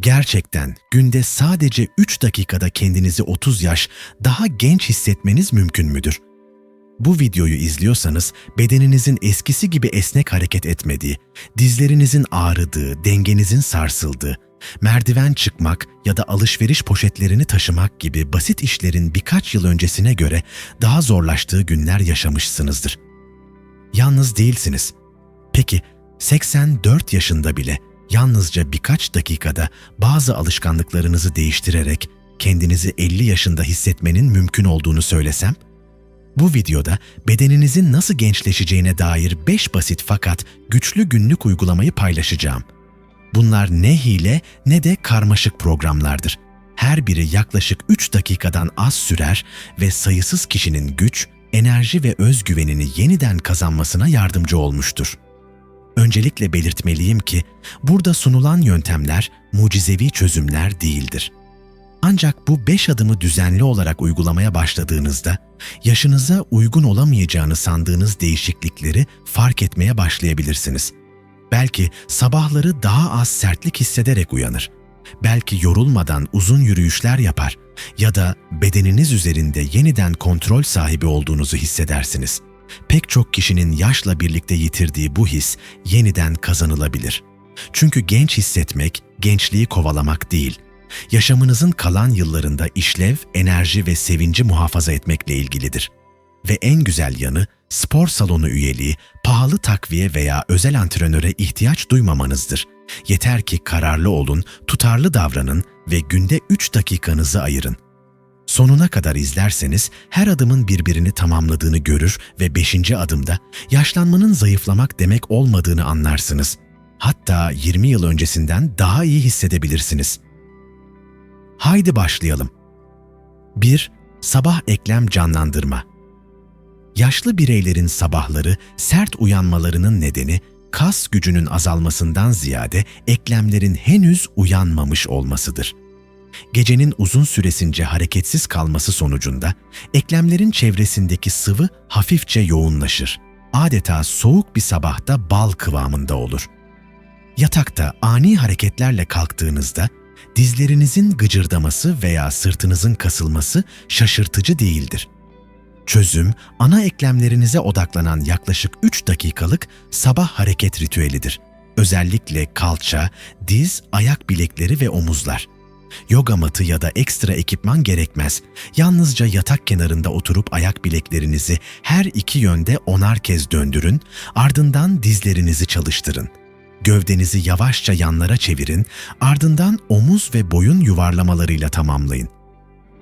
Gerçekten günde sadece 3 dakikada kendinizi 30 yaş daha genç hissetmeniz mümkün müdür? Bu videoyu izliyorsanız bedeninizin eskisi gibi esnek hareket etmediği, dizlerinizin ağrıdığı, dengenizin sarsıldığı, merdiven çıkmak ya da alışveriş poşetlerini taşımak gibi basit işlerin birkaç yıl öncesine göre daha zorlaştığı günler yaşamışsınızdır. Yalnız değilsiniz. Peki 84 yaşında bile yalnızca birkaç dakikada bazı alışkanlıklarınızı değiştirerek kendinizi 50 yaşında hissetmenin mümkün olduğunu söylesem? Bu videoda bedeninizin nasıl gençleşeceğine dair 5 basit fakat güçlü günlük uygulamayı paylaşacağım. Bunlar ne hile ne de karmaşık programlardır. Her biri yaklaşık 3 dakikadan az sürer ve sayısız kişinin güç, enerji ve özgüvenini yeniden kazanmasına yardımcı olmuştur. Öncelikle belirtmeliyim ki burada sunulan yöntemler mucizevi çözümler değildir. Ancak bu beş adımı düzenli olarak uygulamaya başladığınızda yaşınıza uygun olamayacağını sandığınız değişiklikleri fark etmeye başlayabilirsiniz. Belki sabahları daha az sertlik hissederek uyanır. Belki yorulmadan uzun yürüyüşler yapar ya da bedeniniz üzerinde yeniden kontrol sahibi olduğunuzu hissedersiniz. Pek çok kişinin yaşla birlikte yitirdiği bu his yeniden kazanılabilir. Çünkü genç hissetmek, gençliği kovalamak değil, yaşamınızın kalan yıllarında işlev, enerji ve sevinci muhafaza etmekle ilgilidir. Ve en güzel yanı, spor salonu üyeliği, pahalı takviye veya özel antrenöre ihtiyaç duymamanızdır. Yeter ki kararlı olun, tutarlı davranın ve günde 3 dakikanızı ayırın. Sonuna kadar izlerseniz her adımın birbirini tamamladığını görür ve 5. adımda yaşlanmanın zayıflamak demek olmadığını anlarsınız. Hatta 20 yıl öncesinden daha iyi hissedebilirsiniz. Haydi başlayalım. 1. Sabah eklem canlandırma. Yaşlı bireylerin sabahları sert uyanmalarının nedeni kas gücünün azalmasından ziyade eklemlerin henüz uyanmamış olmasıdır. Gecenin uzun süresince hareketsiz kalması sonucunda eklemlerin çevresindeki sıvı hafifçe yoğunlaşır. Adeta soğuk bir sabahta bal kıvamında olur. Yatakta ani hareketlerle kalktığınızda dizlerinizin gıcırdaması veya sırtınızın kasılması şaşırtıcı değildir. Çözüm, ana eklemlerinize odaklanan yaklaşık 3 dakikalık sabah hareket ritüelidir. Özellikle kalça, diz, ayak bilekleri ve omuzlar. Yoga matı ya da ekstra ekipman gerekmez. Yalnızca yatak kenarında oturup ayak bileklerinizi her iki yönde onar kez döndürün, ardından dizlerinizi çalıştırın. Gövdenizi yavaşça yanlara çevirin, ardından omuz ve boyun yuvarlamalarıyla tamamlayın.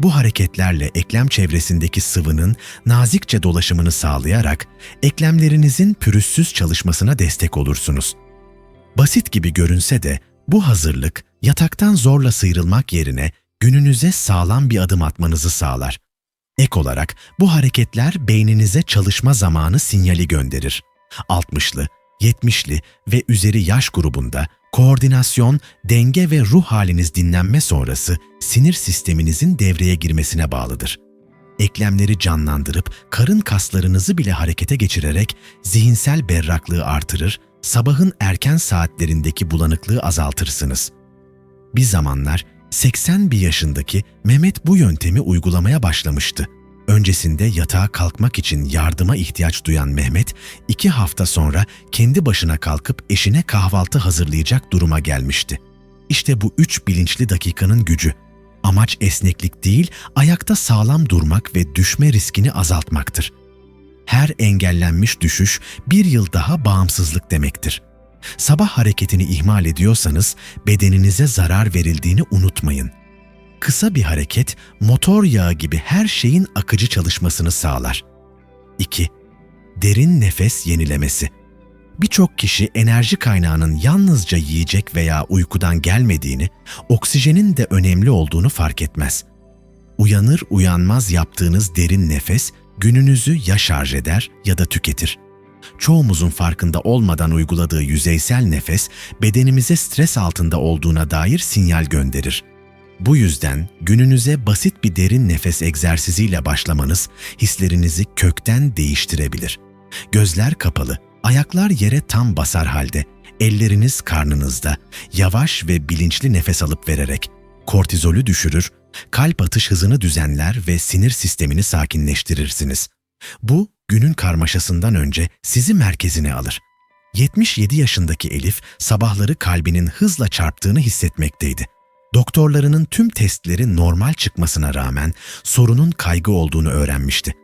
Bu hareketlerle eklem çevresindeki sıvının nazikçe dolaşımını sağlayarak eklemlerinizin pürüzsüz çalışmasına destek olursunuz. Basit gibi görünse de bu hazırlık yataktan zorla sıyrılmak yerine gününüze sağlam bir adım atmanızı sağlar. Ek olarak bu hareketler beyninize çalışma zamanı sinyali gönderir. 60'lı, 70'li ve üzeri yaş grubunda koordinasyon, denge ve ruh haliniz dinlenme sonrası sinir sisteminizin devreye girmesine bağlıdır. Eklemleri canlandırıp karın kaslarınızı bile harekete geçirerek zihinsel berraklığı artırır, sabahın erken saatlerindeki bulanıklığı azaltırsınız. Bir zamanlar 81 yaşındaki Mehmet bu yöntemi uygulamaya başlamıştı. Öncesinde yatağa kalkmak için yardıma ihtiyaç duyan Mehmet, iki hafta sonra kendi başına kalkıp eşine kahvaltı hazırlayacak duruma gelmişti. İşte bu üç bilinçli dakikanın gücü. Amaç esneklik değil, ayakta sağlam durmak ve düşme riskini azaltmaktır. Her engellenmiş düşüş bir yıl daha bağımsızlık demektir. Sabah hareketini ihmal ediyorsanız bedeninize zarar verildiğini unutmayın. Kısa bir hareket motor yağı gibi her şeyin akıcı çalışmasını sağlar. 2. Derin nefes yenilemesi. Birçok kişi enerji kaynağının yalnızca yiyecek veya uykudan gelmediğini, oksijenin de önemli olduğunu fark etmez. Uyanır uyanmaz yaptığınız derin nefes gününüzü ya şarj eder ya da tüketir. Çoğumuzun farkında olmadan uyguladığı yüzeysel nefes bedenimize stres altında olduğuna dair sinyal gönderir. Bu yüzden gününüze basit bir derin nefes egzersiziyle başlamanız hislerinizi kökten değiştirebilir. Gözler kapalı, ayaklar yere tam basar halde Elleriniz karnınızda, yavaş ve bilinçli nefes alıp vererek kortizolü düşürür, kalp atış hızını düzenler ve sinir sistemini sakinleştirirsiniz. Bu, günün karmaşasından önce sizi merkezine alır. 77 yaşındaki Elif sabahları kalbinin hızla çarptığını hissetmekteydi. Doktorlarının tüm testleri normal çıkmasına rağmen sorunun kaygı olduğunu öğrenmişti.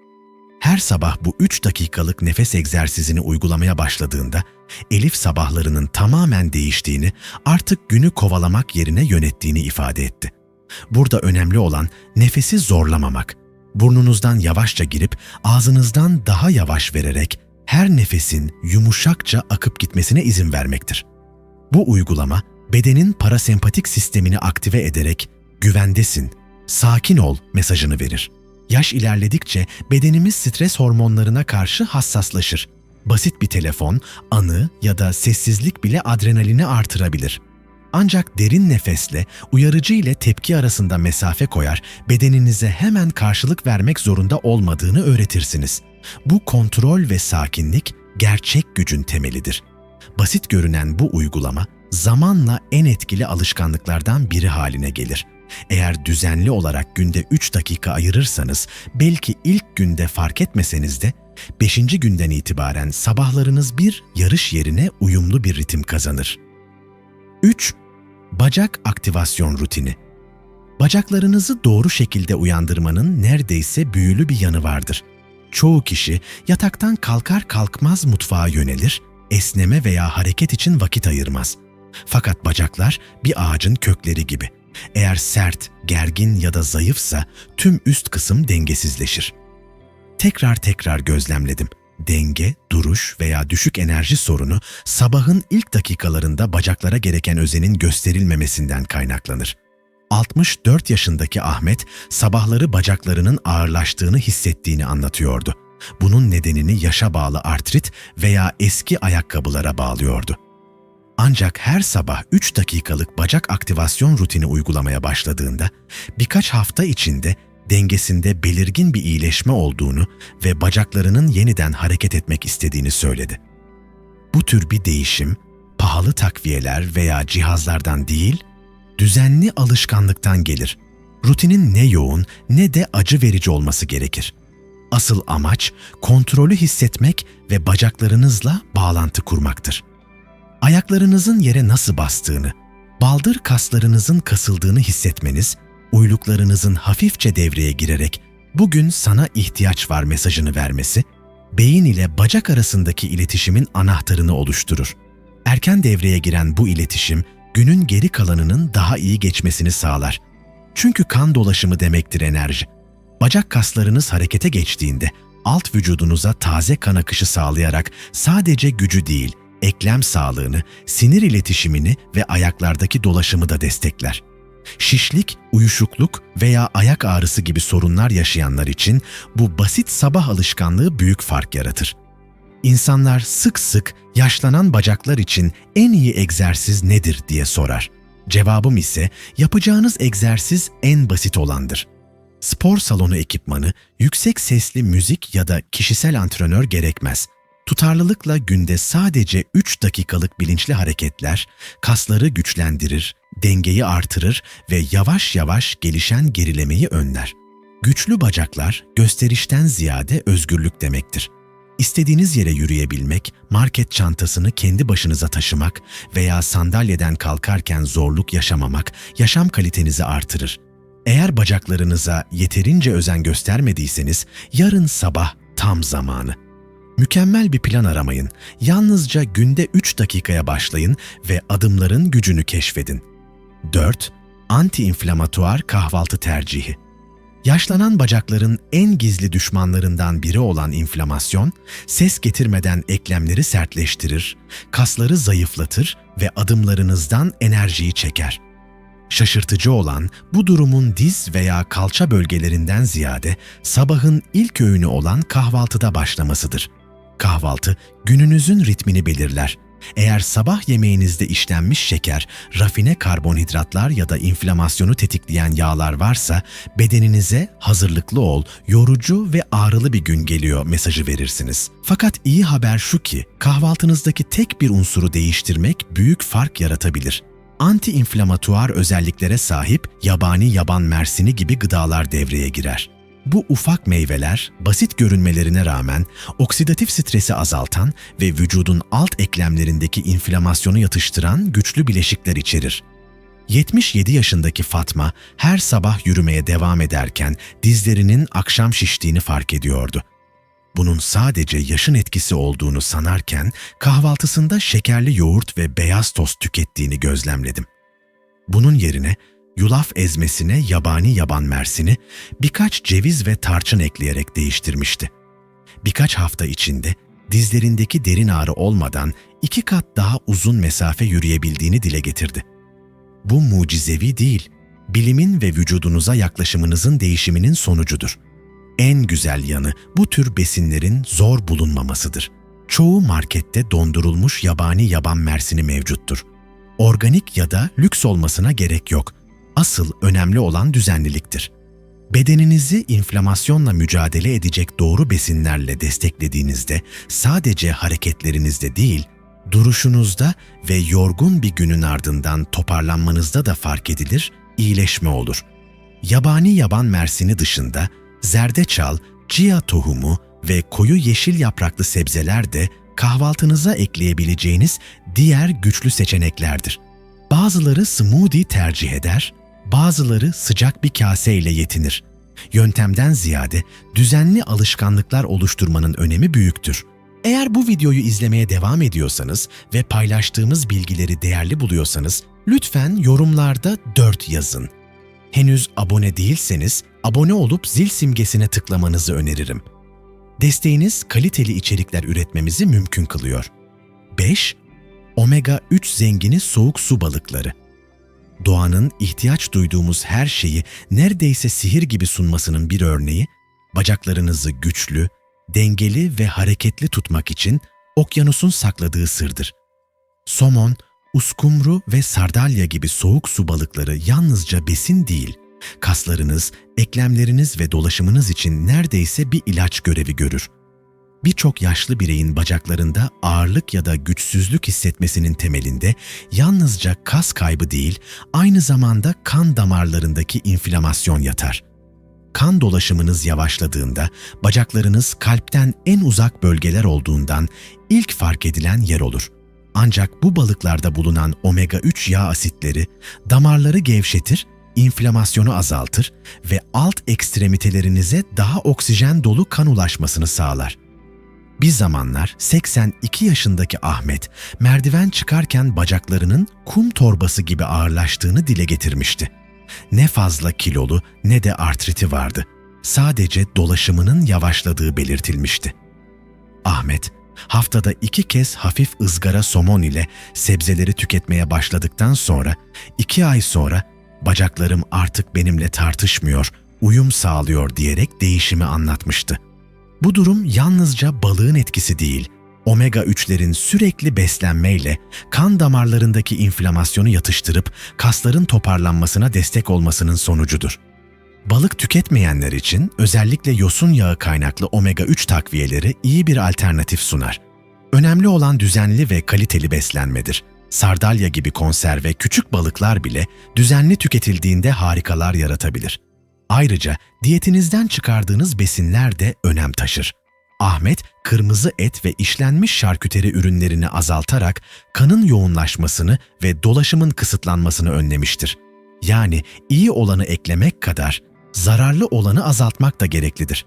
Her sabah bu 3 dakikalık nefes egzersizini uygulamaya başladığında Elif sabahlarının tamamen değiştiğini, artık günü kovalamak yerine yönettiğini ifade etti. Burada önemli olan nefesi zorlamamak. Burnunuzdan yavaşça girip ağzınızdan daha yavaş vererek her nefesin yumuşakça akıp gitmesine izin vermektir. Bu uygulama bedenin parasempatik sistemini aktive ederek güvendesin, sakin ol mesajını verir. Yaş ilerledikçe bedenimiz stres hormonlarına karşı hassaslaşır. Basit bir telefon, anı ya da sessizlik bile adrenalini artırabilir. Ancak derin nefesle, uyarıcı ile tepki arasında mesafe koyar, bedeninize hemen karşılık vermek zorunda olmadığını öğretirsiniz. Bu kontrol ve sakinlik gerçek gücün temelidir. Basit görünen bu uygulama zamanla en etkili alışkanlıklardan biri haline gelir. Eğer düzenli olarak günde 3 dakika ayırırsanız belki ilk günde fark etmeseniz de 5. günden itibaren sabahlarınız bir yarış yerine uyumlu bir ritim kazanır. 3. Bacak aktivasyon rutini. Bacaklarınızı doğru şekilde uyandırmanın neredeyse büyülü bir yanı vardır. Çoğu kişi yataktan kalkar kalkmaz mutfağa yönelir, esneme veya hareket için vakit ayırmaz. Fakat bacaklar bir ağacın kökleri gibi. Eğer sert, gergin ya da zayıfsa tüm üst kısım dengesizleşir. Tekrar tekrar gözlemledim. Denge, duruş veya düşük enerji sorunu sabahın ilk dakikalarında bacaklara gereken özenin gösterilmemesinden kaynaklanır. 64 yaşındaki Ahmet sabahları bacaklarının ağırlaştığını hissettiğini anlatıyordu. Bunun nedenini yaşa bağlı artrit veya eski ayakkabılara bağlıyordu. Ancak her sabah 3 dakikalık bacak aktivasyon rutini uygulamaya başladığında birkaç hafta içinde dengesinde belirgin bir iyileşme olduğunu ve bacaklarının yeniden hareket etmek istediğini söyledi. Bu tür bir değişim pahalı takviyeler veya cihazlardan değil, düzenli alışkanlıktan gelir. Rutinin ne yoğun ne de acı verici olması gerekir. Asıl amaç kontrolü hissetmek ve bacaklarınızla bağlantı kurmaktır. Ayaklarınızın yere nasıl bastığını, baldır kaslarınızın kasıldığını hissetmeniz, uyluklarınızın hafifçe devreye girerek bugün sana ihtiyaç var mesajını vermesi, beyin ile bacak arasındaki iletişimin anahtarını oluşturur. Erken devreye giren bu iletişim, günün geri kalanının daha iyi geçmesini sağlar. Çünkü kan dolaşımı demektir enerji. Bacak kaslarınız harekete geçtiğinde alt vücudunuza taze kan akışı sağlayarak sadece gücü değil, eklem sağlığını, sinir iletişimini ve ayaklardaki dolaşımı da destekler. Şişlik, uyuşukluk veya ayak ağrısı gibi sorunlar yaşayanlar için bu basit sabah alışkanlığı büyük fark yaratır. İnsanlar sık sık yaşlanan bacaklar için en iyi egzersiz nedir diye sorar. Cevabım ise yapacağınız egzersiz en basit olandır. Spor salonu ekipmanı, yüksek sesli müzik ya da kişisel antrenör gerekmez. Tutarlılıkla günde sadece 3 dakikalık bilinçli hareketler kasları güçlendirir, dengeyi artırır ve yavaş yavaş gelişen gerilemeyi önler. Güçlü bacaklar gösterişten ziyade özgürlük demektir. İstediğiniz yere yürüyebilmek, market çantasını kendi başınıza taşımak veya sandalyeden kalkarken zorluk yaşamamak yaşam kalitenizi artırır. Eğer bacaklarınıza yeterince özen göstermediyseniz yarın sabah tam zamanı. Mükemmel bir plan aramayın. Yalnızca günde 3 dakikaya başlayın ve adımların gücünü keşfedin. 4. Anti-inflamatuar kahvaltı tercihi. Yaşlanan bacakların en gizli düşmanlarından biri olan inflamasyon, ses getirmeden eklemleri sertleştirir, kasları zayıflatır ve adımlarınızdan enerjiyi çeker. Şaşırtıcı olan bu durumun diz veya kalça bölgelerinden ziyade sabahın ilk öğünü olan kahvaltıda başlamasıdır. Kahvaltı gününüzün ritmini belirler. Eğer sabah yemeğinizde işlenmiş şeker, rafine karbonhidratlar ya da inflamasyonu tetikleyen yağlar varsa bedeninize hazırlıklı ol, yorucu ve ağrılı bir gün geliyor mesajı verirsiniz. Fakat iyi haber şu ki kahvaltınızdaki tek bir unsuru değiştirmek büyük fark yaratabilir. Anti-inflamatuar özelliklere sahip yabani yaban mersini gibi gıdalar devreye girer. Bu ufak meyveler basit görünmelerine rağmen oksidatif stresi azaltan ve vücudun alt eklemlerindeki inflamasyonu yatıştıran güçlü bileşikler içerir. 77 yaşındaki Fatma her sabah yürümeye devam ederken dizlerinin akşam şiştiğini fark ediyordu. Bunun sadece yaşın etkisi olduğunu sanarken kahvaltısında şekerli yoğurt ve beyaz tost tükettiğini gözlemledim. Bunun yerine yulaf ezmesine yabani yaban mersini, birkaç ceviz ve tarçın ekleyerek değiştirmişti. Birkaç hafta içinde dizlerindeki derin ağrı olmadan iki kat daha uzun mesafe yürüyebildiğini dile getirdi. Bu mucizevi değil, bilimin ve vücudunuza yaklaşımınızın değişiminin sonucudur. En güzel yanı bu tür besinlerin zor bulunmamasıdır. Çoğu markette dondurulmuş yabani yaban mersini mevcuttur. Organik ya da lüks olmasına gerek yok. Asıl önemli olan düzenliliktir. Bedeninizi inflamasyonla mücadele edecek doğru besinlerle desteklediğinizde sadece hareketlerinizde değil, duruşunuzda ve yorgun bir günün ardından toparlanmanızda da fark edilir, iyileşme olur. Yabani yaban mersini dışında zerdeçal, chia tohumu ve koyu yeşil yapraklı sebzeler de kahvaltınıza ekleyebileceğiniz diğer güçlü seçeneklerdir. Bazıları smoothie tercih eder, bazıları sıcak bir kase ile yetinir. Yöntemden ziyade düzenli alışkanlıklar oluşturmanın önemi büyüktür. Eğer bu videoyu izlemeye devam ediyorsanız ve paylaştığımız bilgileri değerli buluyorsanız lütfen yorumlarda 4 yazın. Henüz abone değilseniz abone olup zil simgesine tıklamanızı öneririm. Desteğiniz kaliteli içerikler üretmemizi mümkün kılıyor. 5. Omega 3 zengini soğuk su balıkları. Doğanın ihtiyaç duyduğumuz her şeyi neredeyse sihir gibi sunmasının bir örneği, bacaklarınızı güçlü, dengeli ve hareketli tutmak için okyanusun sakladığı sırdır. Somon, uskumru ve sardalya gibi soğuk su balıkları yalnızca besin değil, kaslarınız, eklemleriniz ve dolaşımınız için neredeyse bir ilaç görevi görür. Birçok yaşlı bireyin bacaklarında ağırlık ya da güçsüzlük hissetmesinin temelinde yalnızca kas kaybı değil, aynı zamanda kan damarlarındaki inflamasyon yatar. Kan dolaşımınız yavaşladığında, bacaklarınız kalpten en uzak bölgeler olduğundan ilk fark edilen yer olur. Ancak bu balıklarda bulunan omega 3 yağ asitleri damarları gevşetir inflamasyonu azaltır ve alt ekstremitelerinize daha oksijen dolu kan ulaşmasını sağlar. Bir zamanlar 82 yaşındaki Ahmet merdiven çıkarken bacaklarının kum torbası gibi ağırlaştığını dile getirmişti. Ne fazla kilolu ne de artriti vardı. Sadece dolaşımının yavaşladığı belirtilmişti. Ahmet, haftada iki kez hafif ızgara somon ile sebzeleri tüketmeye başladıktan sonra, iki ay sonra bacaklarım artık benimle tartışmıyor, uyum sağlıyor diyerek değişimi anlatmıştı. Bu durum yalnızca balığın etkisi değil, omega 3'lerin sürekli beslenmeyle kan damarlarındaki inflamasyonu yatıştırıp kasların toparlanmasına destek olmasının sonucudur. Balık tüketmeyenler için özellikle yosun yağı kaynaklı omega 3 takviyeleri iyi bir alternatif sunar. Önemli olan düzenli ve kaliteli beslenmedir. Sardalya gibi konserve küçük balıklar bile düzenli tüketildiğinde harikalar yaratabilir. Ayrıca diyetinizden çıkardığınız besinler de önem taşır. Ahmet, kırmızı et ve işlenmiş şarküteri ürünlerini azaltarak kanın yoğunlaşmasını ve dolaşımın kısıtlanmasını önlemiştir. Yani iyi olanı eklemek kadar zararlı olanı azaltmak da gereklidir.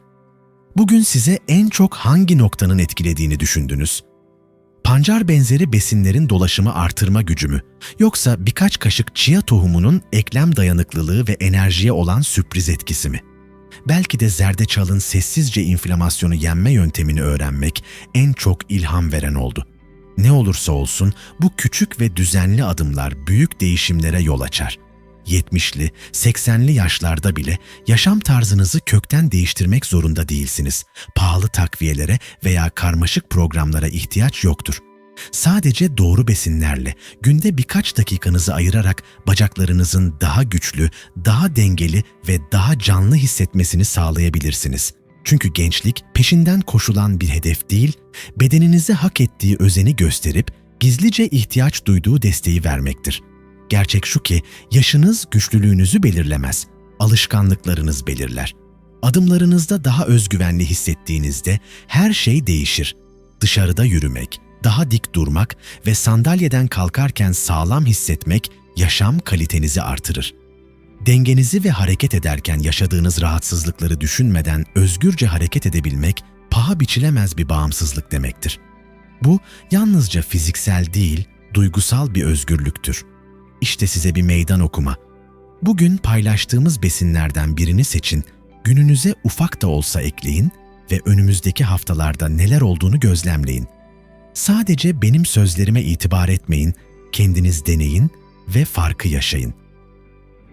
Bugün size en çok hangi noktanın etkilediğini düşündünüz? Pancar benzeri besinlerin dolaşımı artırma gücü mü? Yoksa birkaç kaşık chia tohumunun eklem dayanıklılığı ve enerjiye olan sürpriz etkisi mi? Belki de zerdeçalın sessizce inflamasyonu yenme yöntemini öğrenmek en çok ilham veren oldu. Ne olursa olsun bu küçük ve düzenli adımlar büyük değişimlere yol açar. 70'li, 80'li yaşlarda bile yaşam tarzınızı kökten değiştirmek zorunda değilsiniz. Pahalı takviyelere veya karmaşık programlara ihtiyaç yoktur. Sadece doğru besinlerle, günde birkaç dakikanızı ayırarak bacaklarınızın daha güçlü, daha dengeli ve daha canlı hissetmesini sağlayabilirsiniz. Çünkü gençlik peşinden koşulan bir hedef değil, bedeninize hak ettiği özeni gösterip gizlice ihtiyaç duyduğu desteği vermektir. Gerçek şu ki yaşınız güçlülüğünüzü belirlemez, alışkanlıklarınız belirler. Adımlarınızda daha özgüvenli hissettiğinizde her şey değişir. Dışarıda yürümek, daha dik durmak ve sandalyeden kalkarken sağlam hissetmek yaşam kalitenizi artırır. Dengenizi ve hareket ederken yaşadığınız rahatsızlıkları düşünmeden özgürce hareket edebilmek paha biçilemez bir bağımsızlık demektir. Bu yalnızca fiziksel değil, duygusal bir özgürlüktür. İşte size bir meydan okuma. Bugün paylaştığımız besinlerden birini seçin, gününüze ufak da olsa ekleyin ve önümüzdeki haftalarda neler olduğunu gözlemleyin. Sadece benim sözlerime itibar etmeyin, kendiniz deneyin ve farkı yaşayın.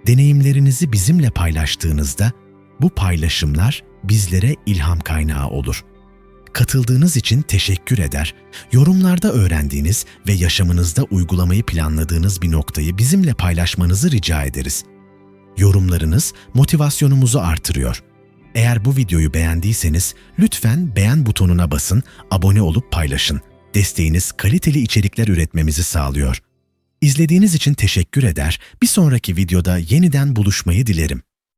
Deneyimlerinizi bizimle paylaştığınızda bu paylaşımlar bizlere ilham kaynağı olur. Katıldığınız için teşekkür eder, yorumlarda öğrendiğiniz ve yaşamınızda uygulamayı planladığınız bir noktayı bizimle paylaşmanızı rica ederiz. Yorumlarınız motivasyonumuzu artırıyor. Eğer bu videoyu beğendiyseniz lütfen beğen butonuna basın, abone olup paylaşın. Desteğiniz kaliteli içerikler üretmemizi sağlıyor. İzlediğiniz için teşekkür eder, bir sonraki videoda yeniden buluşmayı dilerim.